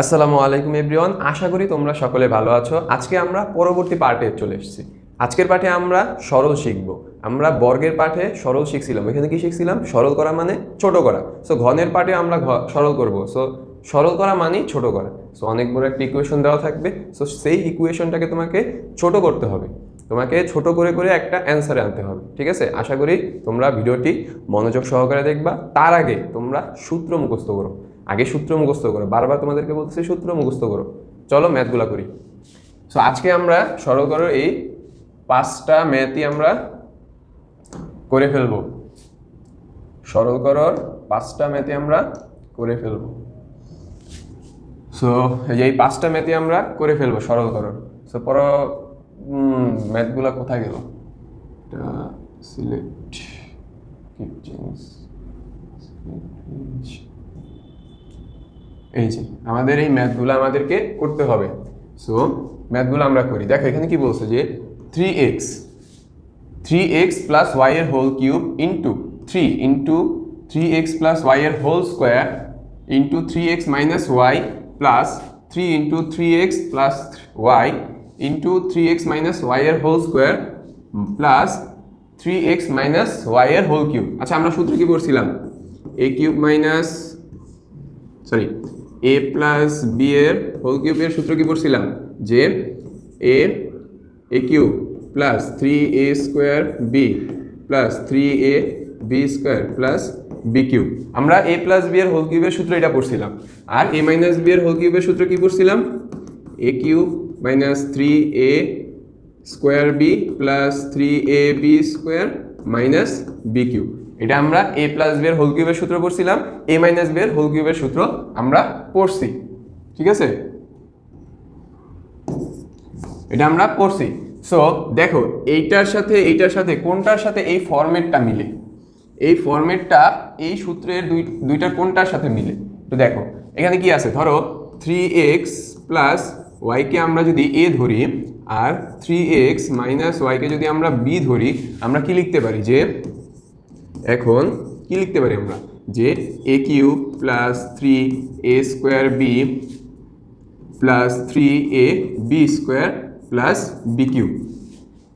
আসসালামু আলাইকুম এভরিওয়ান, আশা করি তোমরা সকলে ভালো আছো। আজকে আমরা পরবর্তী পার্টে চলে এসেছি। আজকের পাঠে আমরা সরল শিখব। আমরা বর্গের পাঠে সরল শিখছিলাম। এখানে কি শিখছিলাম? সরল করা মানে ছোট করা। সো ঘনের পাঠে আমরা সরল করব। সো সরল করা মানেই ছোট করা। সো অনেক বড় একটা ইকুয়েশন দেওয়া থাকবে। সো সেই ইকুয়েশনটাকে তোমাকে ছোট করতে হবে। তোমাকে ছোট করে করে একটা অ্যান্সারে আনতে হবে। ঠিক আছে? আশা করি তোমরা ভিডিওটি মনোযোগ সহকারে দেখবা। তার আগে তোমরা সূত্র মুখস্থ করো। আগে সূত্র মুখস্থ করো, বারবার তোমাদেরকে বলতেছি সূত্র মুখস্থ করো। চলো ম্যাথগুলো করি। সো আজকে আমরা সরল করো এই পাঁচটা ম্যাথই আমরা করে ফেলব। সরল করর পাঁচটা ম্যাথই আমরা করে ফেলব। সো এই যে এই পাঁচটা ম্যাথই আমরা করে ফেলব সরল করর সো পর ম্যাথগুলো কোথায় গেল? সিলেক্ট কিপ চেঞ্জ এই যে, আমাদের এই ম্যাথগুলো আমাদেরকে করতে হবে। সো ম্যাথগুলো আমরা করি। দেখো, এখানে কি বলছে যে three x three x plus ওয়াইয়ের whole cube into three into three x plus ওয়াইয়ের whole square into three x minus y plus three into three x plus y into three x minus y এর whole square plus three x minus y এর whole cube আচ্ছা আমরা সূত্র কি পড়ছিলাম? A cube minus sorry a plus b এর whole কিউবের সূত্র কি পড়ছিলাম? যে a a cube plus three a square b plus three a b square plus b cube আমরা এ প্লাস বি এর হোল কিউবের সূত্র এটা পড়ছিলাম। আর এ মাইনাস বি এর হোল কিউবের সূত্র কি পড়ছিলাম? A cube minus three a square b plus three a b square minus b cube এটা আমরা এ প্লাস বি এর হোল কিউবের সূত্র পড়ছিলাম এ মাইনাস বি এর হোল কিউবের সূত্র আমরা পড়ছি, ঠিক আছে? এটা আমরা পড়ছি। সো দেখো, এইটার সাথে এইটার সাথে, কোনটার সাথে এই ফরম্যাটটা মিলে? এই ফরম্যাটটা, এই সূত্রের দুই দুইটার কোনটার সাথে মিলে? তো দেখো, এখানে কি আছে? ধরো থ্রি এক্স প্লাস ওয়াইকে আমরা যদি এ ধরি, আর থ্রি এক্স মাইনাস ওয়াইকে যদি আমরা বি ধরি, আমরা কি লিখতে পারি? যে এখন কি লিখতে পারি আমরা? যে a cube plus three a square b plus three a b square plus b cube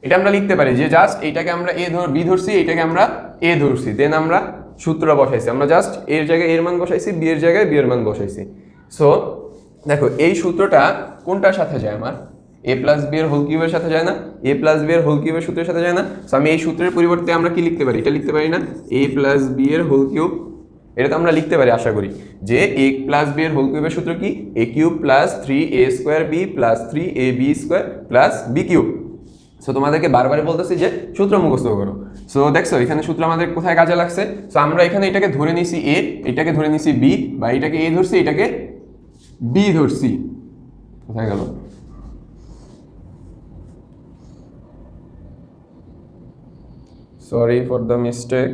এটা আমরা লিখতে পারি যে জাস্ট এইটাকে আমরা এ ধর বি ধরছি, এটাকে আমরা এ ধরছি। দেন আমরা সূত্র বসাইছি। আমরা জাস্ট এর জায়গায় এর মান বসাইছি বি এর জায়গায় বি এর মান বসাইছি। সো দেখো, এই সূত্রটা কোনটার সাথে যায় আমার? এ প্লাস বি এর হোল কিউবের সাথে যায় না এ প্লাস বি এর হোল কিউবের সূত্রের সাথে যায় না। সো আমি এই সূত্রের পরিবর্তে আমরা কি লিখতে পারি? এটা লিখতে পারি না? এ প্লাস বি এর হোল কিউব এটা তো আমরা লিখতে পারি, আশা করি। যে এ প্লাস বি এর হোল কিউবের সূত্র কি? A cube plus three a square b plus three a b square plus b cube so তোমাদেরকে বারবার বলতেছি যে সূত্র মুখস্থ করো। সো দেখছ, এখানে সূত্র আমাদের কোথায় কাজে লাগছে? সো আমরা এখানে এটাকে ধরে নিছি এ এটাকে ধরে নিছি বি বা এটাকে এ ধরছি, এটাকে বি ধরছি। কোথায় গেল? সরি ফর দ্য মিস্টেক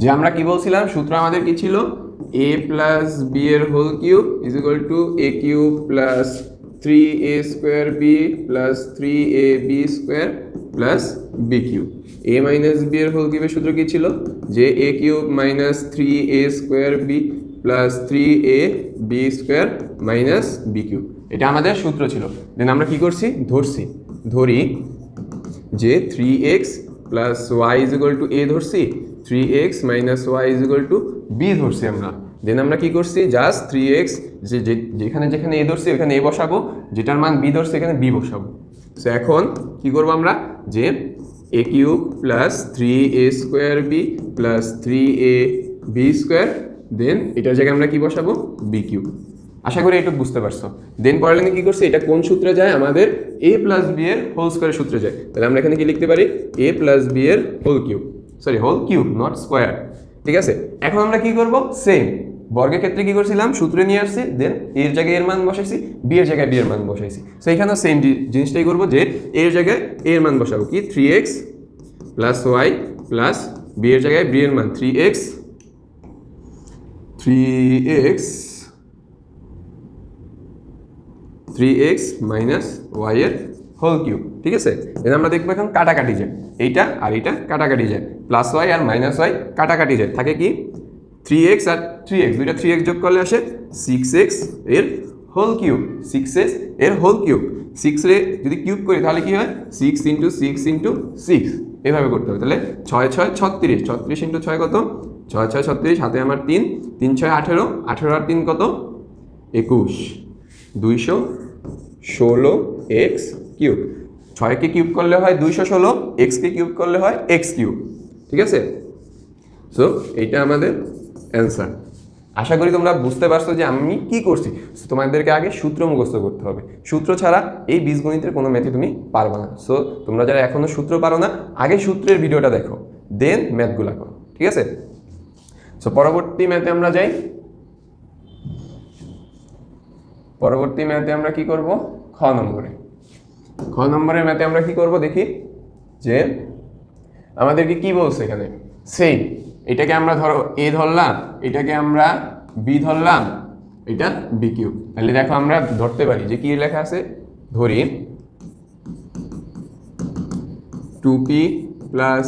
যে আমরা কি বলছিলাম? সূত্র আমাদের কি ছিল? এ প্লাস বি এর whole cube is equal to a cube plus three a square b plus three a b square plus b cube a minus b এর হোল কিউবের সূত্র কি ছিল? যে a cube minus three a square b plus three a b square minus b cube এটা আমাদের সূত্র ছিল। দেন আমরা কি করছি? ধরছি। ধরি যে three x plus y is to a ধরছি। Three x minus y is to b ধরছি আমরা। দেন আমরা কি করছি? জাস্ট থ্রি এক্স যে যেখানে যেখানে এ ধরছি, ওখানে এ বসাবো। যেটার মান বি ধরছি, এখানে বি বসাবো। সো এখন কি করব আমরা? যে a cube plus three a square b plus three a b square then এটার জায়গায় আমরা কি বসাবো? বি কিউব আশা করি এটুকু বুঝতে পারছ। দেন পড়ালেন কি করছে? এটা কোন সূত্রে যায়? আমাদের এ প্লাস বি এর হোল স্কোয়ার সূত্রে যায়। তাহলে আমরা এখানে কি লিখতে পারি? এ প্লাস বি এর whole cube sorry whole cube not square ঠিক আছে? এখন আমরা কি করব? সেম বর্গের ক্ষেত্রে কি করছিলাম? সূত্রে নিয়ে আসছি। দেন এর জায়গায় এর মান বসাইছি। বি এর জায়গায় বি এর মান বসাইছি। সো এখানেও সেম জিনিসটাই করব যে এর জায়গায় এর মান বসাবো। কি? Three x plus y plus b এর জায়গায় বি এর মান। Three x three x three x minus y এর হোল কিউব ঠিক আছে? এবার আমরা দেখব এখন কাটাকাটি যায় এইটা আর এইটা কাটাকাটি যায় প্লাস ওয়াই আর মাইনাস ওয়াই কাটাকাটি যায় থাকে কি? থ্রি এক্স আর থ্রি এক্স দুইটা থ্রি এক্স যোগ করলে আসে সিক্স এক্সের হোল কিউব সিক্স এক্সের হোল কিউব সিক্স রে যদি কিউব করি তাহলে কি হয়? Six into six into six এভাবে করতে হবে। তাহলে ছয় ছয়, ছত্রিশ ছত্রিশ ইন্টু ছয় কত? ছয় ছয় ছত্রিশ হাতে আমার তিন তিন ছয় আঠেরো আঠেরো আর তিন কত? একুশ। দুইশো ষোলো এক্স কিউব। ছয়কে কিউব করলে হয় দুইশো ষোলো, এক্সকে কিউব করলে হয় এক্স কিউব। ঠিক আছে? সো এইটা আমাদের অ্যান্সার আশা করি তোমরা বুঝতে পারছ যে আমি কি করছি। তোমাদেরকে আগে সূত্র মুখস্থ করতে হবে। সূত্র ছাড়া এই বীজগণিতের কোনো ম্যাথে তুমি পারবে না। সো তোমরা যারা এখনও সূত্র পারো না, আগে সূত্রের ভিডিওটা দেখো। দেন ম্যাথগুলা করো। ঠিক আছে? সো পরবর্তী ম্যাথে আমরা যাই। পরবর্তী ম্যাথে আমরা কি করব? খ নম্বরে। খ নম্বরের ম্যাথে আমরা কি করব দেখি? যে আমাদেরকে কি বলছে এখানে? সেম এটাকে আমরা ধরো এ ধরলাম, এটাকে আমরা বি ধরলাম, এটা বি কিউ তাহলে দেখো আমরা ধরতে পারি যে কি লেখা আছে? ধরি two p plus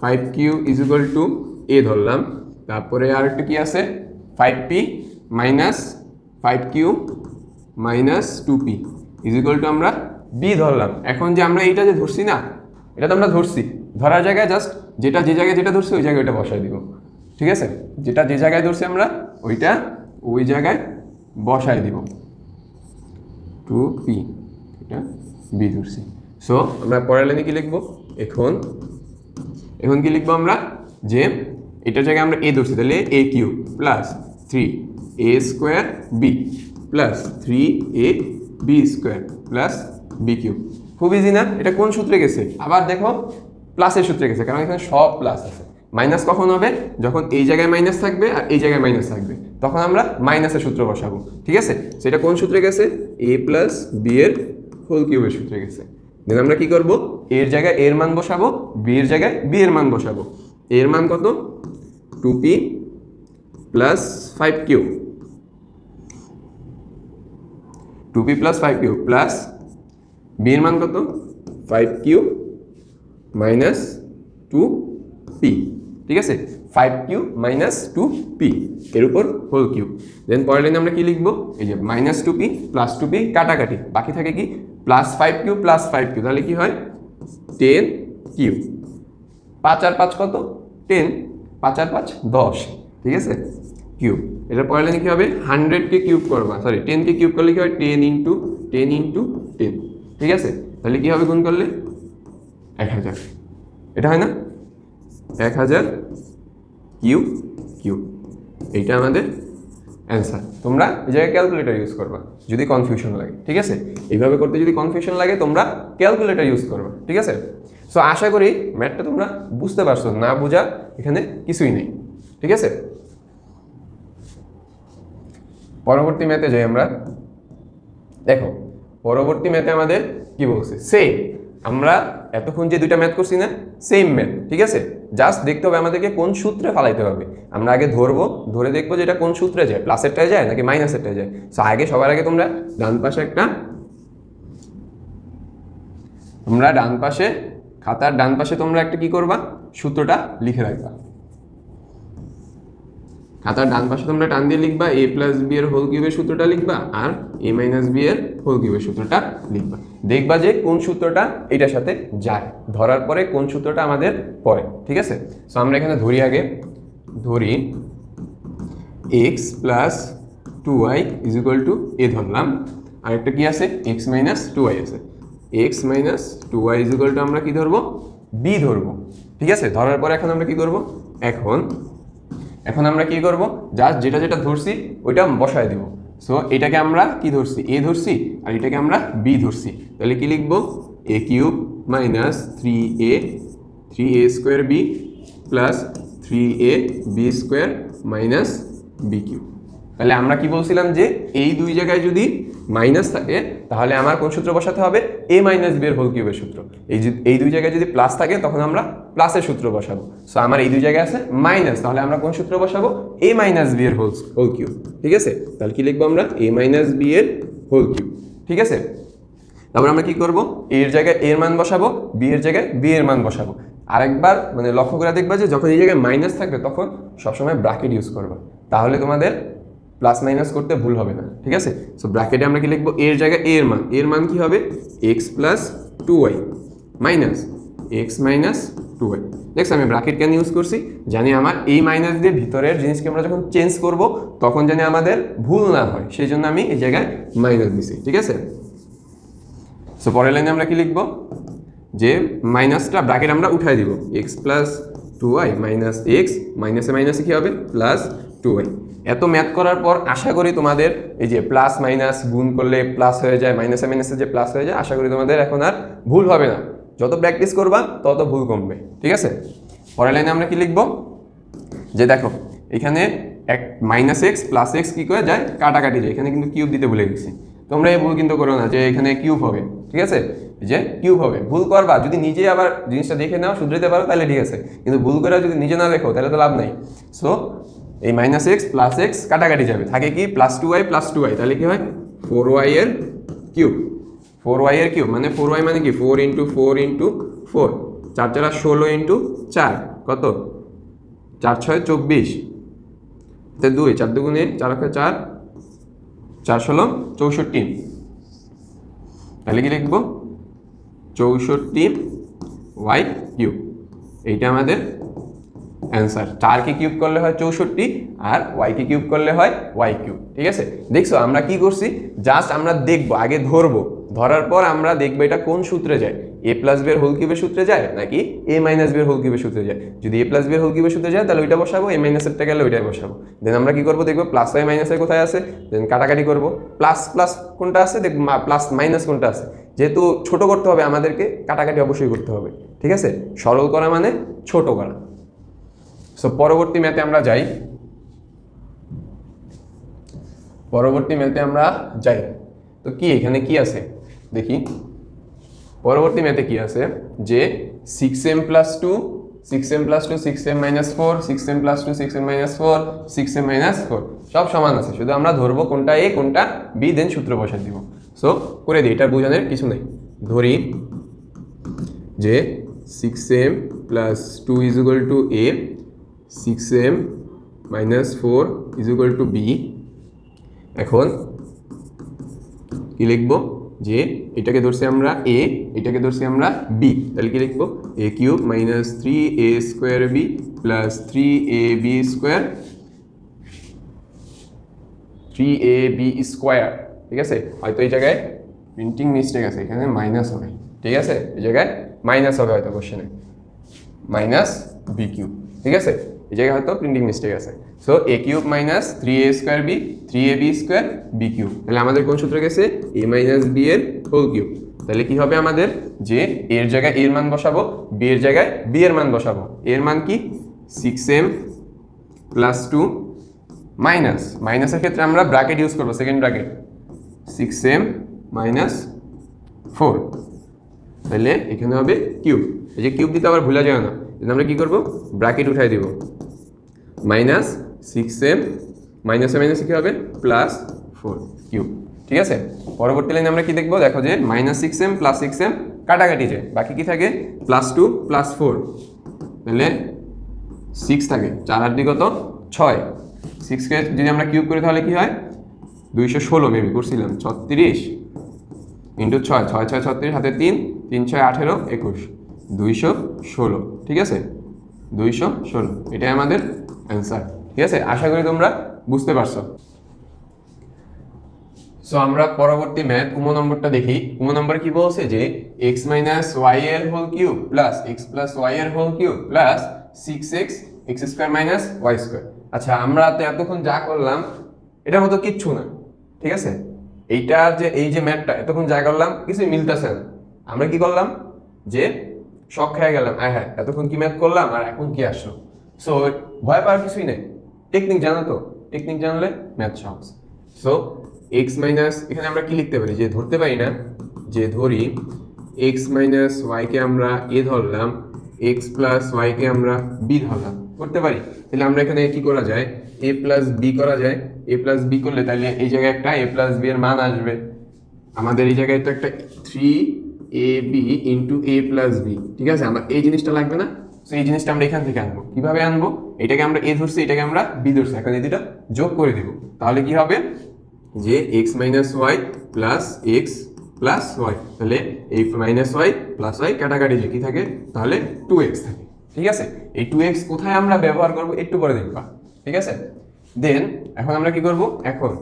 five q is equal to a ধরলাম। তারপরে আর একটা কি আছে? Five p minus five q minus two p is to আমরা বি ধরলাম। এখন যে আমরা এইটা যে ধরছি না, এটা তো আমরা ধরছি। ধরার জায়গায় জাস্ট যেটা যে জায়গায় যেটা ধরছি, ওই জায়গায় ওইটা বসাই দিব। ঠিক আছে? যেটা যে জায়গায় ধরছি আমরা, ওইটা ওই জায়গায় বসাই দিব। টু পি এটা বি ধরছি। সো আমরা পরের লাইনে কি লিখব? এখন এখন কি লিখব আমরা? যে এটার জায়গায় আমরা এ ধরছি, তাহলে a cube plus three a square b plus three a b square plus b cube খুব ইজি না? এটা কোন সূত্রে গেছে? আবার দেখো প্লাসের সূত্রে গেছে, কারণ এখানে সব প্লাস আছে। মাইনাস কখন হবে? যখন এই জায়গায় মাইনাস থাকবে আর এই জায়গায় মাইনাস থাকবে। তখন আমরা মাইনাসের সূত্র বসাবো, ঠিক আছে? সেটা কোন সূত্রে গেছে? এ প্লাস বি এর হোল কিউবের সূত্রে গেছে। দেন আমরা কি করব? এর জায়গায় এর মান বসাবো বি এর জায়গায় বি এর মান বসাবো। এর মান কত? Two p plus five q two p plus five q plus b এর মান কত? Five q minus two p ঠিক আছে? Five q minus two p এর উপর হোল কিউ দেন পরের লাইনে আমরা কি লিখব? এই যে minus two p plus two p কাটাকাটি। বাকি থাকে কি? Plus five q plus five q তাহলে কি হয়? টেন কিউ পাঁচ আর পাঁচ কত? টেন, পাঁচ আর পাঁচ, দশ, ঠিক আছে? কিউব। এটা লাইনে কী হবে? হান্ড্রেডকে কিউব করবা। সরি টেনকে কিউব করলে কী হয়? Ten into ten into ten, ঠিক আছে? তাহলে কী হবে গুণ করলে? এক হাজার। এটা হয় না? এক হাজার কিউ কিউ এইটা আমাদের অ্যান্সার। তোমরা এই জায়গায় ক্যালকুলেটর ইউজ করবা, যদি কনফিউশন লাগে, ঠিক আছে? এইভাবে করতে যদি কনফিউশন লাগে, তোমরা ক্যালকুলেটর ইউজ করবা, ঠিক আছে? সো আশা করি ম্যাথটা তোমরা বুঝতে পারছ। না বোঝা এখানে কিছুই নেই। ঠিক আছে? পরবর্তী ম্যাথে যাই আমরা। দেখো, পরবর্তী ম্যাথে আমাদের কি বলছে? সেম আমরা এতক্ষণ যে দুইটা ম্যাথ করছি না সেম ম্যাথ। ঠিক আছে? জাস্ট দেখতে হবে আমাদেরকে কোন সূত্রে ফালাইতে হবে। আমরা আগে ধরবো, ধরে দেখব যে এটা কোন সূত্রে যায়। প্লাসেরটায় যায় নাকি মাইনাসেরটায় যায়? সো আগে, সবার আগে তোমরা ডান পাশে একটা আমরা ডান পাশে খাতার ডান পাশে তোমরা একটা কি করবা? সূত্রটা লিখে রাখবা। খাতার ডান পাশে তোমরা টান দিয়ে লিখবা এ প্লাস বি এর হোল কিউবের সূত্রটা লিখবা আর এ মাইনাস বি এর হোল কিউবের সূত্রটা লিখবা। দেখবা যে কোন সূত্রটা এটার সাথে যায়। ধরার পরে কোন সূত্রটা আমাদের পড়ে, ঠিক আছে? সো আমরা এখানে ধরি আগে। ধরি x plus two y is equal to a ধরলাম। আর একটা কি আছে? এক্স মাইনাস টু ওয়াই আছে। X minus two y is equal to আমরা কি ধরবো? বি ধরবো। ঠিক আছে? ধরার পরে এখন আমরা কি করব? এখন এখন আমরা কি করব? জাস্ট যেটা যেটা ধরছি, ওইটা বসায় দিব। সো এটাকে আমরা কি ধরছি? এ ধরছি, আর এটাকে আমরা বি ধরছি। তাহলে কি লিখব? A cube minus three a three a square b plus three a b square minus b cube তাহলে আমরা কি বলছিলাম যে, এই দুই জায়গায় যদি মাইনাস থাকে তাহলে আমার কোন সূত্র বসাতে হবে? এ মাইনাস বি এর হোল কিউবের সূত্র। এই এই দুই জায়গায় যদি প্লাস থাকে, তখন আমরা প্লাসের সূত্র বসাবো। সো আমার এই দুই জায়গায় আছে মাইনাস তাহলে আমরা কোন সূত্র বসাবো? এ মাইনাস বি এর হোল হোল কিউব ঠিক আছে? তাহলে কি লিখব আমরা? এ মাইনাস বি এর হোল কিউব ঠিক আছে? তারপর আমরা কি করব? এর জায়গায় এর মান বসাবো, b এর জায়গায় b এর মান বসাবো। আরেকবার মানে লক্ষ্য করে দেখবা যে যখন এই জায়গায় মাইনাস থাকবে, তখন সবসময় ব্র্যাকেট ইউজ করবা। তাহলে তোমাদের প্লাস মাইনাস করতে ভুল হবে না, ঠিক আছে? সো ব্র্যাকেটে আমরা কি লিখব? এর জায়গায় এর মান। এর মান কি হবে? X plus two y minus x minus two y দেখছ আমি ব্র্যাকেট কেন ইউজ করছি? জানি আমার এই মাইনাস দিয়ে ভিতরের জিনিসকে আমরা যখন চেঞ্জ করব, তখন জানি আমাদের ভুল না হয়। সেই জন্য আমি এই জায়গায় মাইনাস দিছি, ঠিক আছে? সো পরের লাইনে আমরা কি লিখব? যে মাইনাসটা ব্র্যাকেট আমরা উঠাই দিব। X plus two y minus x মাইনাসে মাইনাসে কী হবে? প্লাস টু ওয়াই এত ম্যাথ করার পর আশা করি তোমাদের এই যে প্লাস মাইনাস গুণ করলে প্লাস হয়ে যায় মাইনাসে মাইনাসে যে প্লাস হয়ে যায়, আশা করি তোমাদের এখন আর ভুল হবে না। যত প্র্যাকটিস করবা, তত ভুল কমবে, ঠিক আছে? পরের লাইনে আমরা কি লিখব? যে দেখো, এখানে এক মাইনাস এক্স প্লাস এক্স কী করে যায়? কাটাকাটি যায়। এখানে কিন্তু কিউব দিতে ভুলে গেছি। তোমরা এই ভুল কিন্তু করো না যে এখানে কিউব হবে, ঠিক আছে? যে কিউব হবে। ভুল করবা, যদি নিজে আবার জিনিসটা দেখে নাও শুধরাতে পারো, তাহলে ঠিক আছে। কিন্তু ভুল করে যদি নিজে না দেখো তাহলে তো লাভ নাই। সো এই মাইনাস এক্স প্লাস এক্স কাটাকাটি যাবে। থাকে কি? Plus two y plus two y তাহলে কি হয়? ফোর ওয়াই এর কিউব ফোর ওয়াই এর কিউব মানে ফোর ওয়াই মানে কি? Four into four into four চার চারা ষোলো ইন্টু চার, কত? চার ছয় চব্বিশ। তে দুই, চার দুগুণে চার একে চার চার ষোলো, চৌষট্টি। তাহলে কি লিখব? চৌষট্টি ওয়াই কিউব এইটা আমাদের অ্যান্সার চারকে কিউব করলে হয় চৌষট্টি আর ওয়াইকে কিউব করলে হয় ওয়াই কিউব, ঠিক আছে? দেখছ, আমরা কি করছি? জাস্ট আমরা দেখব, আগে ধরবো। ধরার পর আমরা দেখব এটা কোন সূত্রে যায়? এ প্লাস বের হোল কিউবের সূত্রে যায়, নাকি এ মাইনাস বের হোল কিউবের সূত্রে যায়? যদি এ প্লাস বের হোল কিউবের সূত্রে যায়, তাহলে ওইটা বসাবো এ মাইনাসেরটা গেলে ওইটাই বসাবো। দেন আমরা কি করব, দেখব প্লাস ওয়াই মাইনাসের কোথায় আছে? দেন কাটাকাটি করব। প্লাস প্লাস কোনটা আছে? দেখব প্লাস মাইনাস কোনটা আছে? যেহেতু ছোট করতে হবে আমাদেরকে, কাটাকাটি অবশ্যই করতে হবে, ঠিক আছে? সরল করা মানে ছোট করা। সো পরবর্তী ম্যাথে আমরা যাই। পরবর্তী ম্যাথে আমরা যাই। তো কি, এখানে কি আছে? দেখি। পরবর্তী ম্যাথে কি আছে? যে six m plus two six m plus two six m minus four six m plus two six m minus four six m minus four সব সমান আছে। শুধু আমরা ধরবো কোনটা এ, কোনটা বি দেন সূত্র বসে দিব। সো করে দিই। এটা বোঝানোর কিছু নেই। ধরি যে six m plus two is equal to a six m minus four is equal to b এখন কি লিখব? যে এটাকে ধরছি আমরা এ এটাকে ধরছি আমরা বি তাহলে কি লিখব? A cube minus three a square b plus three a b square three a b square ঠিক আছে? হয়তো এই জায়গায় প্রিন্টিং মিস্টেক আছে, এখানে মাইনাস হবে। ঠিক আছে? এই জায়গায় মাইনাস হবে হয়তো কোশ্চেনে মাইনাস বি কিউব ঠিক আছে? এই জায়গায় হয়তো প্রিন্টিং মিস্টেক আছে। So a cube minus three a square b three a b square b cube তাহলে আমাদের কোন সূত্র গেছে? এ মাইনাস বি এর হোল কিউব তাহলে কি হবে আমাদের? যে এর জায়গায় এর মান বসাবো বি এর জায়গায় বি এর মান বসাবো। এর মান কি? Six m plus two minus মাইনাসের ক্ষেত্রে আমরা ব্র্যাকেট ইউজ করব second bracket six m minus four তাহলে এখানে হবে কিউব এই যে কিউব দিতে আবার ভুলা যায় না। আমরা কি করব? ব্র্যাকেট উঠাই দিব। মাইনাস সিক্স এম মাইনাসে মাইনাসে কী হবে? প্লাস ফোর কিউব ঠিক আছে? পরবর্তী লাইনে আমরা কি দেখব? দেখো যে minus six m plus six m কাটাকাটি যায় বাকি কি থাকে? প্লাস টু প্লাস ফোর তাহলে সিক্স থাকে। চার আর কত? ছয়। সিক্সকে যদি আমরা কিউব করি তাহলে কি হয়? দুইশো ষোলো মেবি করছিলাম ছত্রিশ। ইন্টু ছয়। ছয় ছয়, ছত্রিশ হাতে তিন। তিন, ছয়, আঠেরো, একুশ। দুইশো ষোলো, ঠিক আছে? দুইশো ষোলো, এটাই আমাদের অ্যান্সার ঠিক আছে? আশা করি তোমরা বুঝতে পারছ। সো আমরা পরবর্তী ম্যাথ উমো নম্বরটা দেখি। উমো নম্বর কি বলছে যে এক্স মাইনাস ওয়াই এর whole cube plus x plus y এর whole cube plus six x x square minus y square আচ্ছা আমরা তো এতক্ষণ যা করলাম, এটার মতো কিচ্ছু না, ঠিক আছে? এইটার যে, এই যে ম্যাথটা এতক্ষণ যা করলাম, কিছুই মিলতেছে না। আমরা কি করলাম? যে শখ খেয়ে গেলাম হ্যাঁ হ্যাঁ এতক্ষণ কি ম্যাথ করলাম আর এখন কি আসলো? সো ভয় পাওয়ার কিছুই নেই। টেকনিক জানো তো? টেকনিক জানলে ম্যাথ সহজ সো এক্স মাইনাস এখানে আমরা কি লিখতে পারি? যে ধরতে পারি না, যে ধরি এক্স মাইনাস ওয়াইকে আমরা এ ধরলাম এক্স প্লাস ওয়াইকে আমরা বি ধরলাম। করতে পারি? তাহলে আমরা এখানে কি করা যায়? এ প্লাস বি করা যায়। এ প্লাস বি করলে তাহলে এই জায়গায় একটা এ প্লাস বি এর মান আসবে। আমাদের এই জায়গায় তো একটা three a b into a plus b ঠিক আছে? আমরা এই জিনিসটা লাগবে না? তো এই জিনিসটা আমরা এখান থেকে আনব। কীভাবে আনব? এটাকে আমরা এ ধরছি, এটাকে আমরা বি ধরছি। এখন এই যোগ করে দিব। তাহলে কি হবে? যে x minus y plus x plus y তাহলে এই মাইনাস ওয়াই প্লাস ওয়াই কাটাকাটি যে কি থাকে? তাহলে টু এক্স থাকে। ঠিক আছে? এই টু এক্স কোথায় আমরা ব্যবহার করব? একটু পরে দেখবা। ঠিক আছে? দেন এখন আমরা কি করব? এখন।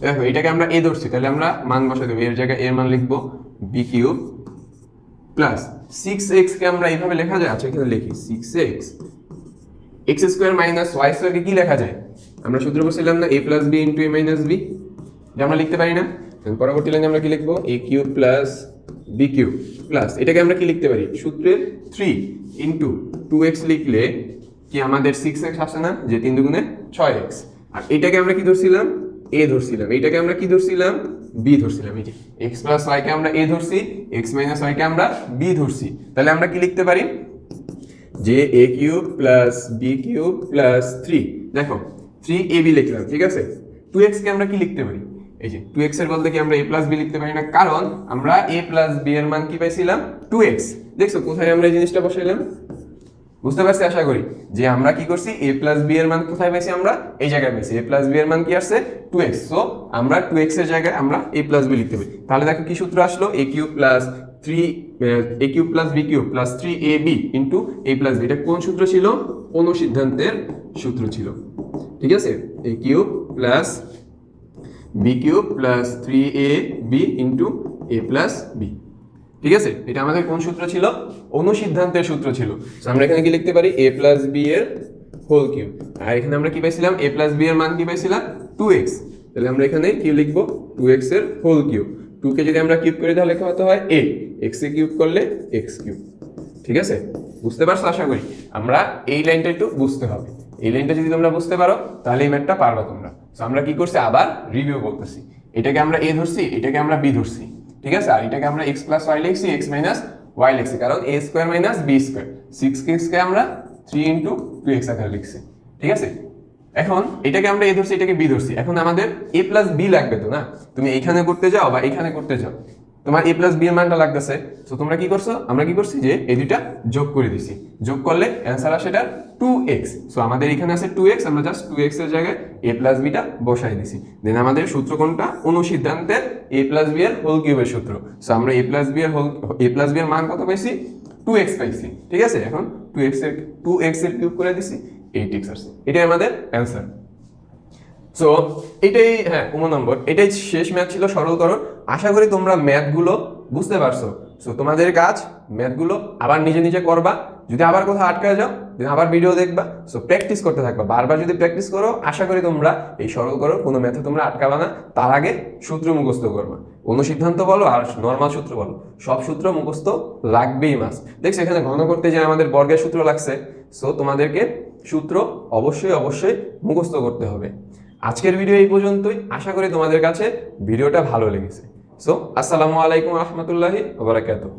দেখো, এটাকে আমরা এ ধরছি। তাহলে আমরা মান বসে দেবো। এর জায়গায় এর মান লিখব। বি কিউব প্লাস সিক্স এক্সকে আমরা এইভাবে লেখা যায়? আচ্ছা এখানে লিখি six x x square minus y স্কোয়ারকে কি লেখা যায়? আমরা সূত্র বলছিলাম না a plus b into a minus b এটা আমরা লিখতে পারি না? পরবর্তী লাইনে আমরা কি লিখব? A cube plus b cube plus এটাকে আমরা কি লিখতে পারি? সূত্রের থ্রি ইন্টু টু এক্স লিখলে কি আমাদের সিক্স এক্স আসে না? যে তিন দুগুণে ছয় এক্স আর এটাকে আমরা কি ধরছিলাম? এ ধরছিলাম। এইটাকে আমরা কি ধরছিলাম? বি ধরছিলাম এই যে এক্স প্লাস ওয়াইকে আমরা এ ধরছি এক্স মাইনাস ওয়াইকে আমরা বি ধরছি। তাহলে আমরা কি লিখতে পারি? যে a cube plus b cube plus three দেখো থ্রি এ বি লিখলাম, ঠিক আছে? টু এক্স কে আমরা কি লিখতে পারি? এই যে টু এক্সের বলতে কি আমরা এ প্লাস বি লিখতে পারি না? কারণ আমরা এ প্লাস বি এর মান কি পাইছিলাম? টু এক্স দেখছ, কোথায় আমরা এই জিনিসটা বসাইলাম? বুঝতে পারছি আশা করি? যে আমরা কি করছি? এ প্লাস বি এর মান কোথায় পাইছি আমরা? এই জায়গায় পাইছি। এ প্লাস বি এর মান কি আসছে? টু এক্স সো আমরা টু এক্সের জায়গায় আমরা এ প্লাস বি লিখতে পারি। তাহলে দেখো কি সূত্র আসলো? A cube plus three a cube plus b cube plus three a b into a plus b এটা কোন সূত্র ছিল? অনুসিদ্ধান্তের সূত্র ছিল। ঠিক আছে? A cube plus b cube plus three a b into a plus b ঠিক আছে? এটা আমাদের কোন সূত্র ছিল? অনুসিদ্ধান্তের সূত্র ছিল। আমরা এখানে কি লিখতে পারি? এ প্লাস বি এর হোল কিউব আর এখানে আমরা কি পাইছিলাম? এ প্লাস বি এর মান কি পাইছিলাম? টু এক্স তাহলে আমরা এখানে কি লিখব? টু এক্সের হোল কিউব টু কে যদি আমরা কিউব করি, তাহলে কত হয়? এ এক্স এ কিউব করলে এক্স কিউব ঠিক আছে? বুঝতে পারছ? আশা করি। আমরা এই লাইনটা একটু বুঝতে হবে। এই লাইনটা যদি তোমরা বুঝতে পারো, তাহলে এই ম্যাথটা পারবা তোমরা। তো আমরা কি করছি? আবার রিভিউ করতেছি। এটাকে আমরা এ ধরছি, এটাকে আমরা বি ধরছি। ঠিক আছে? আর এটাকে আমরা এক্স প্লাস ওয়াই লিখছি এক্স মাইনাস ওয়াই লিখছি, কারণ a square minus b square six এক্সকে আমরা থ্রি ইন্টু টু এক্স আকারে লিখছি, ঠিক আছে? এখন এটাকে আমরা এ ধরছি, এটাকে বি ধরছি। এখন আমাদের এ প্লাস বি লাগবে তো না? তুমি এইখানে করতে যাও বা এখানে করতে যাও। তোমার এ প্লাস বি এর মানটা লাগতেছে। তো তোমরা কি করছ? আমরা কি করছি যে এই দুইটা যোগ করে দিছি। যোগ করলে অ্যান্সার আসে এটা টু এক্স সো আমাদের এখানে আছে টু এক্স আমরা জাস্ট টু এক্সের জায়গায় এ প্লাস বিটা বসাই দিছি। দেন আমাদের সূত্র কোনটা? অনুসিদ্ধান্তের এ প্লাস বি এর হোল কিউবের সূত্র। সো আমরা এ প্লাস বি এর হোল এ প্লাস বি এর মান কত পাইছি? টু এক্স পাইছি। ঠিক আছে? এখন টু এক্সের টু এক্সের কিউব করে দিছি। এইট এক্স আসছে এটাই আমাদের অ্যান্সার সো এটাই হ্যাঁ উমো নম্বর। এটাই শেষ ম্যাথ ছিল সরলকরণ আশা করি তোমরা ম্যাথগুলো বুঝতে পারছ। সো তোমাদের কাজ ম্যাথগুলো আবার নিজে নিজে করবা। যদি আবার কোথাও আটকে যাও, then আবার ভিডিও দেখবা। সো প্র্যাকটিস করতে থাকবা। বারবার যদি প্র্যাকটিস করো, আশা করি তোমরা এই সরল সরলকরণ কোনো ম্যাথে তোমরা আটকাবা না। তার আগে সূত্র মুখস্থ করবা। কোনো সিদ্ধান্ত বলো আর নর্মাল সূত্র বলো। সব সূত্র মুখস্থ লাগবেই মাস দেখছ, এখানে ঘন করতে যে আমাদের বর্গের সূত্র লাগছে। সো তোমাদেরকে সূত্র অবশ্যই অবশ্যই মুখস্থ করতে হবে। আজকের ভিডিও এই পর্যন্তই। আশা করি তোমাদের কাছে ভিডিওটা ভালো লেগেছে। সো আসসালামু আলাইকুম রহমতুল্লাহি বারাকাতুহ।